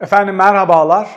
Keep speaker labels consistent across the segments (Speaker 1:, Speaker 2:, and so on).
Speaker 1: Efendim merhabalar.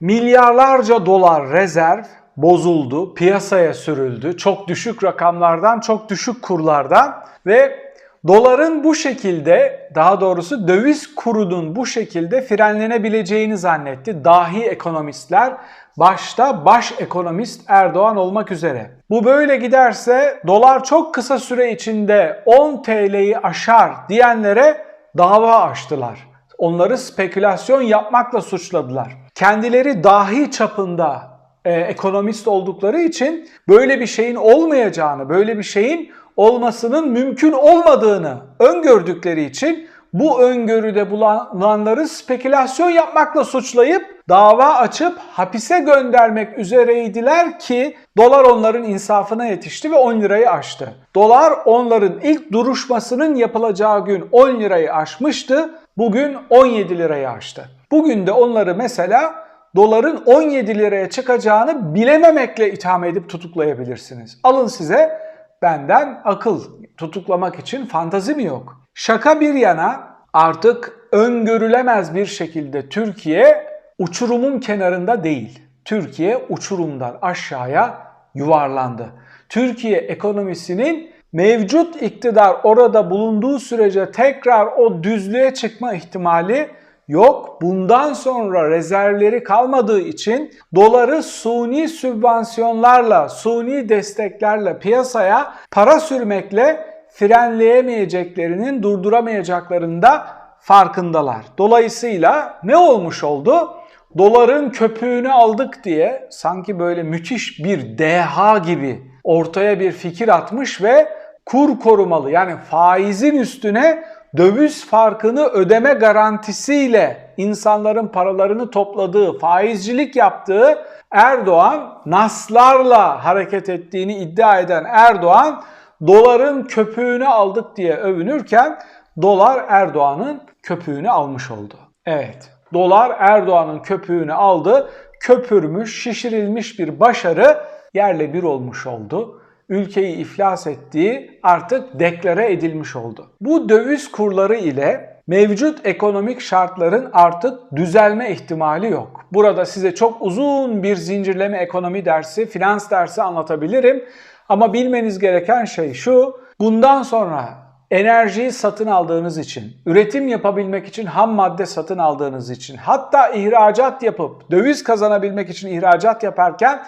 Speaker 1: Milyarlarca dolar rezerv bozuldu, piyasaya sürüldü. Çok düşük rakamlardan, çok düşük kurlardan ve doların bu şekilde, daha doğrusu döviz kurunun bu şekilde frenlenebileceğini zannetti dahi ekonomistler, başta baş ekonomist Erdoğan olmak üzere. Bu böyle giderse dolar çok kısa süre içinde 10 TL'yi aşar diyenlere dava açtılar. Onları spekülasyon yapmakla suçladılar. Kendileri dahi çapında e, ekonomist oldukları için böyle bir şeyin olmayacağını, böyle bir şeyin olmasının mümkün olmadığını öngördükleri için bu öngörüde bulunanları spekülasyon yapmakla suçlayıp dava açıp hapise göndermek üzereydiler ki dolar onların insafına yetişti ve 10 lirayı aştı. Dolar onların ilk duruşmasının yapılacağı gün 10 lirayı aşmıştı. Bugün 17 lirayı aştı. Bugün de onları mesela doların 17 liraya çıkacağını bilememekle itham edip tutuklayabilirsiniz. Alın size benden akıl. Tutuklamak için fantazi mi yok? Şaka bir yana artık öngörülemez bir şekilde Türkiye uçurumun kenarında değil. Türkiye uçurumdan aşağıya yuvarlandı. Türkiye ekonomisinin mevcut iktidar orada bulunduğu sürece tekrar o düzlüğe çıkma ihtimali yok. Bundan sonra rezervleri kalmadığı için doları suni sübvansiyonlarla, suni desteklerle piyasaya para sürmekle frenleyemeyeceklerinin, durduramayacaklarında farkındalar. Dolayısıyla ne olmuş oldu? Doların köpüğünü aldık diye sanki böyle müthiş bir deha gibi ortaya bir fikir atmış ve kur korumalı yani faizin üstüne döviz farkını ödeme garantisiyle insanların paralarını topladığı, faizcilik yaptığı Erdoğan, naslarla hareket ettiğini iddia eden Erdoğan, doların köpüğünü aldık diye övünürken dolar Erdoğan'ın köpüğünü almış oldu. Evet, dolar Erdoğan'ın köpüğünü aldı, köpürmüş, şişirilmiş bir başarı yerle bir olmuş oldu ülkeyi iflas ettiği artık deklare edilmiş oldu. Bu döviz kurları ile mevcut ekonomik şartların artık düzelme ihtimali yok. Burada size çok uzun bir zincirleme ekonomi dersi, finans dersi anlatabilirim. Ama bilmeniz gereken şey şu, bundan sonra enerjiyi satın aldığınız için, üretim yapabilmek için ham madde satın aldığınız için, hatta ihracat yapıp döviz kazanabilmek için ihracat yaparken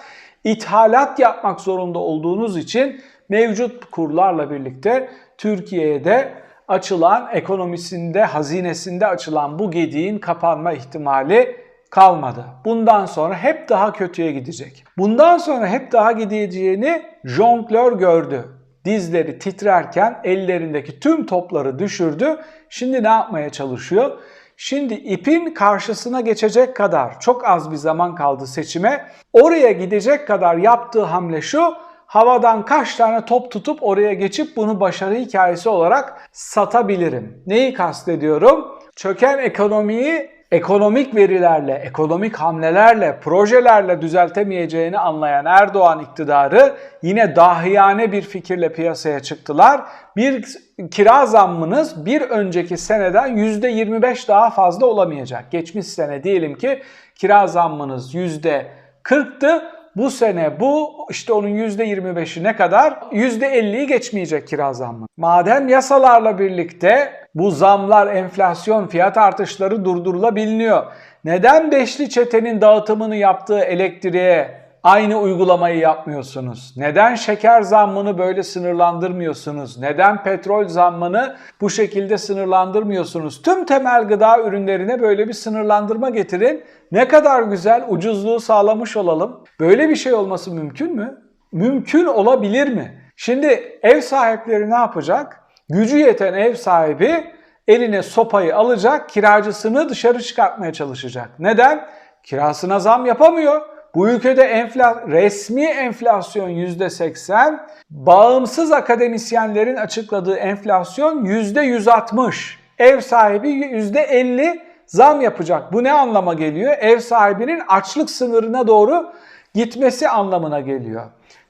Speaker 1: ithalat yapmak zorunda olduğunuz için mevcut kurlarla birlikte Türkiye'de açılan ekonomisinde, hazinesinde açılan bu gediğin kapanma ihtimali kalmadı. Bundan sonra hep daha kötüye gidecek. Bundan sonra hep daha gideceğini jonglör gördü. Dizleri titrerken ellerindeki tüm topları düşürdü. Şimdi ne yapmaya çalışıyor? Şimdi ipin karşısına geçecek kadar çok az bir zaman kaldı seçime. Oraya gidecek kadar yaptığı hamle şu. Havadan kaç tane top tutup oraya geçip bunu başarı hikayesi olarak satabilirim. Neyi kastediyorum? Çöken ekonomiyi ekonomik verilerle, ekonomik hamlelerle, projelerle düzeltemeyeceğini anlayan Erdoğan iktidarı yine dahiyane bir fikirle piyasaya çıktılar. Bir kira zammınız bir önceki seneden %25 daha fazla olamayacak. Geçmiş sene diyelim ki kira zammınız %40'tı. Bu sene bu işte onun %25'i ne kadar? %50'yi geçmeyecek kira zammı. Madem yasalarla birlikte bu zamlar, enflasyon, fiyat artışları durdurulabiliyor. Neden beşli çetenin dağıtımını yaptığı elektriğe aynı uygulamayı yapmıyorsunuz? Neden şeker zammını böyle sınırlandırmıyorsunuz? Neden petrol zammını bu şekilde sınırlandırmıyorsunuz? Tüm temel gıda ürünlerine böyle bir sınırlandırma getirin. Ne kadar güzel ucuzluğu sağlamış olalım. Böyle bir şey olması mümkün mü? Mümkün olabilir mi? Şimdi ev sahipleri ne yapacak? Gücü yeten ev sahibi eline sopayı alacak, kiracısını dışarı çıkartmaya çalışacak. Neden? Kirasına zam yapamıyor. Bu ülkede enfla resmi enflasyon %80, bağımsız akademisyenlerin açıkladığı enflasyon %160. Ev sahibi %50 zam yapacak. Bu ne anlama geliyor? Ev sahibinin açlık sınırına doğru gitmesi anlamına geliyor.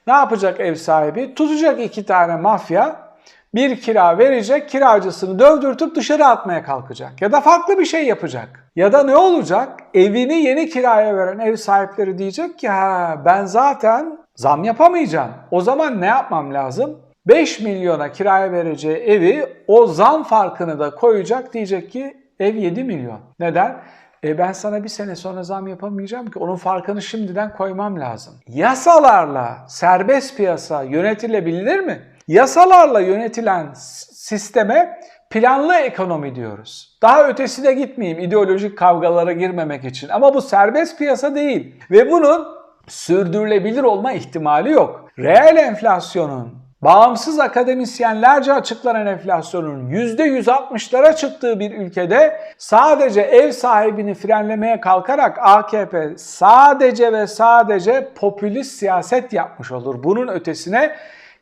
Speaker 1: Ne yapacak ev sahibi? Tutacak iki tane mafya, bir kira verecek, kiracısını dövdürtüp dışarı atmaya kalkacak. Ya da farklı bir şey yapacak. Ya da ne olacak? Evini yeni kiraya veren ev sahipleri diyecek ki ha ben zaten zam yapamayacağım. O zaman ne yapmam lazım? 5 milyona kiraya vereceği evi o zam farkını da koyacak diyecek ki ev 7 milyon. Neden? E ben sana bir sene sonra zam yapamayacağım ki onun farkını şimdiden koymam lazım. Yasalarla serbest piyasa yönetilebilir mi? Yasalarla yönetilen sisteme planlı ekonomi diyoruz. Daha ötesine gitmeyeyim ideolojik kavgalara girmemek için ama bu serbest piyasa değil ve bunun sürdürülebilir olma ihtimali yok. Reel enflasyonun bağımsız akademisyenlerce açıklanan enflasyonun %160'lara çıktığı bir ülkede sadece ev sahibini frenlemeye kalkarak AKP sadece ve sadece popülist siyaset yapmış olur. Bunun ötesine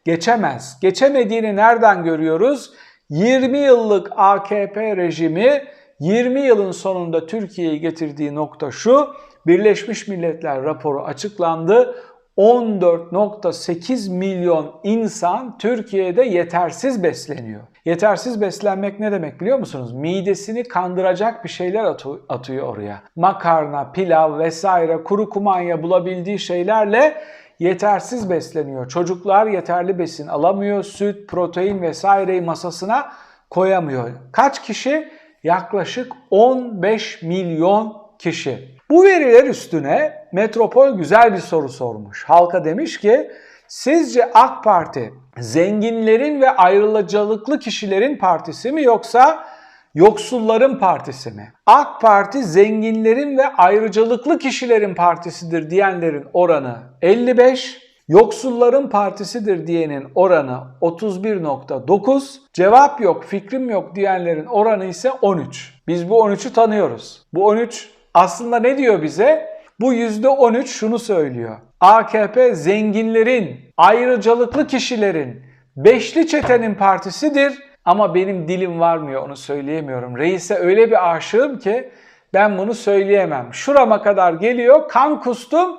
Speaker 1: geçemez. Geçemediğini nereden görüyoruz? 20 yıllık AKP rejimi 20 yılın sonunda Türkiye'yi getirdiği nokta şu. Birleşmiş Milletler raporu açıklandı. 14.8 milyon insan Türkiye'de yetersiz besleniyor. Yetersiz beslenmek ne demek biliyor musunuz? Midesini kandıracak bir şeyler atıyor oraya. Makarna, pilav vesaire kuru kumanya bulabildiği şeylerle yetersiz besleniyor. Çocuklar yeterli besin alamıyor. Süt, protein vesaireyi masasına koyamıyor. Kaç kişi? Yaklaşık 15 milyon kişi. Bu veriler üstüne Metropol güzel bir soru sormuş. Halka demiş ki sizce AK Parti zenginlerin ve ayrıcalıklı kişilerin partisi mi yoksa yoksulların partisi mi? AK Parti zenginlerin ve ayrıcalıklı kişilerin partisidir diyenlerin oranı 55, yoksulların partisidir diyenin oranı 31.9, cevap yok, fikrim yok diyenlerin oranı ise 13. Biz bu 13'ü tanıyoruz. Bu 13 aslında ne diyor bize? Bu %13 şunu söylüyor. AKP zenginlerin, ayrıcalıklı kişilerin, beşli çetenin partisidir ama benim dilim varmıyor onu söyleyemiyorum. Reise öyle bir aşığım ki ben bunu söyleyemem. Şurama kadar geliyor, kan kustum,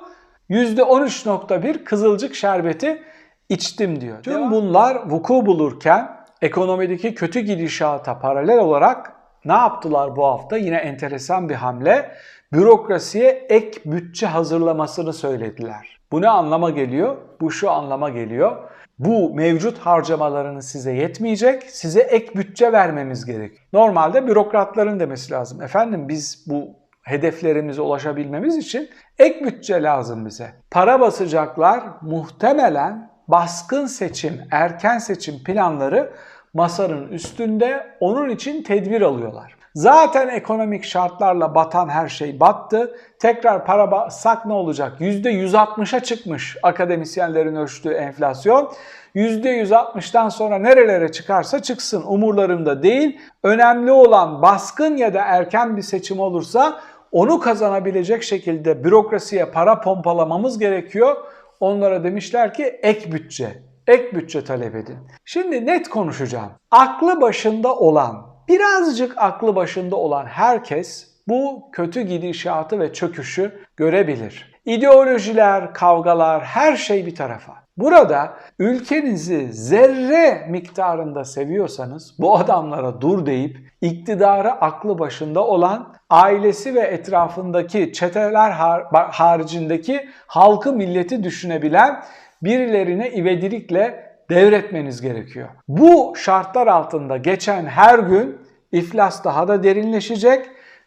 Speaker 1: %13.1 kızılcık şerbeti içtim diyor. Tüm bunlar vuku bulurken ekonomideki kötü gidişata paralel olarak ne yaptılar bu hafta? Yine enteresan bir hamle. Bürokrasiye ek bütçe hazırlamasını söylediler. Bu ne anlama geliyor? Bu şu anlama geliyor. Bu mevcut harcamalarınız size yetmeyecek. Size ek bütçe vermemiz gerek. Normalde bürokratların demesi lazım. Efendim biz bu hedeflerimize ulaşabilmemiz için ek bütçe lazım bize. Para basacaklar muhtemelen baskın seçim, erken seçim planları masanın üstünde onun için tedbir alıyorlar. Zaten ekonomik şartlarla batan her şey battı. Tekrar para bassak ne olacak? %160'a çıkmış akademisyenlerin ölçtüğü enflasyon. %160'dan sonra nerelere çıkarsa çıksın umurlarında değil. Önemli olan baskın ya da erken bir seçim olursa onu kazanabilecek şekilde bürokrasiye para pompalamamız gerekiyor. Onlara demişler ki ek bütçe, ek bütçe talep edin. Şimdi net konuşacağım. Aklı başında olan, birazcık aklı başında olan herkes bu kötü gidişatı ve çöküşü görebilir. İdeolojiler, kavgalar, her şey bir tarafa. Burada ülkenizi zerre miktarında seviyorsanız bu adamlara dur deyip iktidarı aklı başında olan ailesi ve etrafındaki çeteler har- haricindeki halkı milleti düşünebilen birilerine ivedilikle devretmeniz gerekiyor. Bu şartlar altında geçen her gün iflas daha da derinleşecek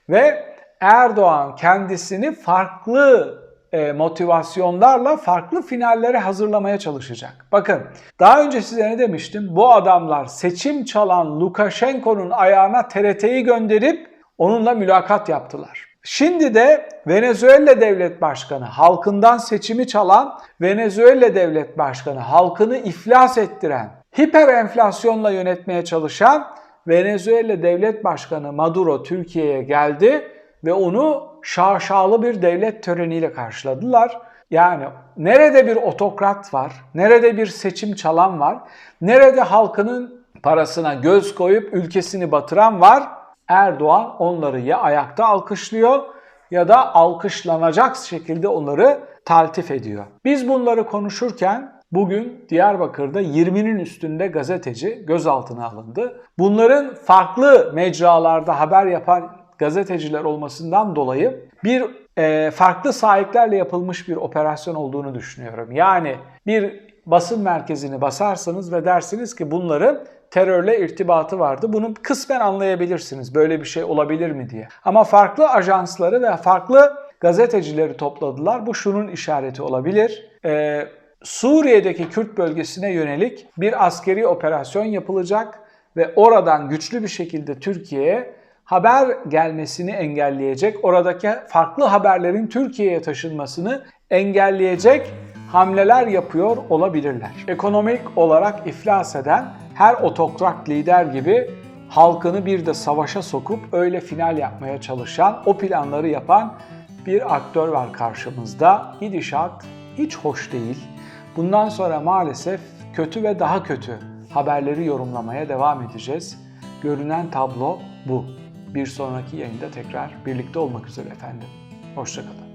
Speaker 1: ve Erdoğan kendisini farklı e, motivasyonlarla farklı finallere hazırlamaya çalışacak. Bakın daha önce size ne demiştim? Bu adamlar seçim çalan Lukashenko'nun ayağına TRT'yi gönderip onunla mülakat yaptılar. Şimdi de Venezuela Devlet Başkanı, halkından seçimi çalan Venezuela Devlet Başkanı, halkını iflas ettiren, hiper enflasyonla yönetmeye çalışan Venezuela Devlet Başkanı Maduro Türkiye'ye geldi ve onu şaşalı bir devlet töreniyle karşıladılar. Yani nerede bir otokrat var, nerede bir seçim çalan var, nerede halkının parasına göz koyup ülkesini batıran var, Erdoğan onları ya ayakta alkışlıyor ya da alkışlanacak şekilde onları taltif ediyor. Biz bunları konuşurken Bugün Diyarbakır'da 20'nin üstünde gazeteci gözaltına alındı. Bunların farklı mecralarda haber yapan gazeteciler olmasından dolayı bir e, farklı sahiplerle yapılmış bir operasyon olduğunu düşünüyorum. Yani bir basın merkezini basarsanız ve dersiniz ki bunların terörle irtibatı vardı. Bunu kısmen anlayabilirsiniz. Böyle bir şey olabilir mi diye. Ama farklı ajansları ve farklı gazetecileri topladılar. Bu şunun işareti olabilir. Ee, Suriye'deki Kürt bölgesine yönelik bir askeri operasyon yapılacak ve oradan güçlü bir şekilde Türkiye'ye haber gelmesini engelleyecek, oradaki farklı haberlerin Türkiye'ye taşınmasını engelleyecek hamleler yapıyor olabilirler. Ekonomik olarak iflas eden her otokrat lider gibi halkını bir de savaşa sokup öyle final yapmaya çalışan, o planları yapan bir aktör var karşımızda. Gidişat hiç hoş değil. Bundan sonra maalesef kötü ve daha kötü haberleri yorumlamaya devam edeceğiz. Görünen tablo bu. Bir sonraki yayında tekrar birlikte olmak üzere efendim. Hoşçakalın.